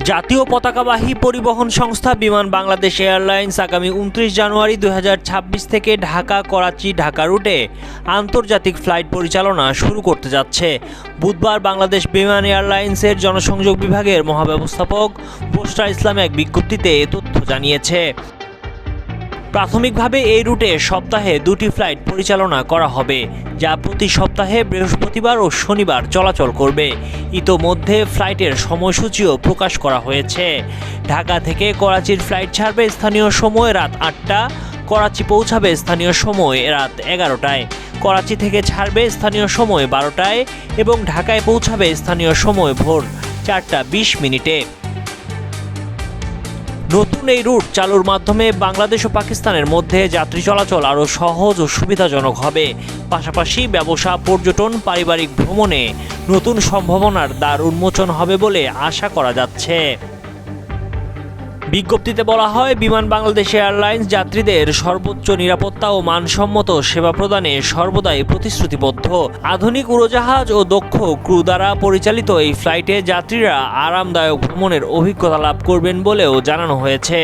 জাতীয় পতাকাবাহী পরিবহন সংস্থা বিমান বাংলাদেশ এয়ারলাইন্স আগামী উনত্রিশ জানুয়ারি দু হাজার ছাব্বিশ থেকে ঢাকা, করাচি, ঢাকা রুটে আন্তর্জাতিক ফ্লাইট পরিচালনা শুরু করতে যাচ্ছে। বুধবার বাংলাদেশ বিমান এয়ারলাইন্সের জনসংযোগ বিভাগের মহাব্যবস্থাপক বোস্টার ইসলাম এক বিজ্ঞপ্তিতে এ তথ্য জানিয়েছে। প্রাথমিকভাবে এই রুটে সপ্তাহে দুটি ফ্লাইট পরিচালনা করা হবে, যা প্রতি সপ্তাহে বৃহস্পতিবার ও শনিবার চলাচল করবে। ইতোমধ্যে ফ্লাইটের সময়সূচিও প্রকাশ করা হয়েছে। ঢাকা থেকে করাচির ফ্লাইট ছাড়বে স্থানীয় সময় রাত আটটা, করাচি পৌঁছাবে স্থানীয় সময় রাত এগারোটায়, করাচি থেকে ছাড়বে স্থানীয় সময় বারোটায় এবং ঢাকায় পৌঁছাবে স্থানীয় সময় ভোর চারটা বিশ মিনিটে। নতুন এই রুট চালুর মাধ্যমে বাংলাদেশ ও পাকিস্তানের মধ্যে যাত্রী চলাচল আরও সহজ ও সুবিধাজনক হবে। পাশাপাশি ব্যবসা, পর্যটন, পারিবারিক ভ্রমণে নতুন সম্ভাবনার দ্বার উন্মোচন হবে বলে আশা করা যাচ্ছে। বিজ্ঞপ্তিতে বলা হয়, বিমান বাংলাদেশ এয়ারলাইন্স যাত্রীদের সর্বোচ্চ নিরাপত্তা ও মানসম্মত সেবা প্রদানে সর্বদাই প্রতিশ্রুতিবদ্ধ। আধুনিক উড়োজাহাজ ও দক্ষ ক্রু দ্বারা পরিচালিত এই ফ্লাইটে যাত্রীরা আরামদায়ক ভ্রমণের অভিজ্ঞতা লাভ করবেন বলেও জানানো হয়েছে।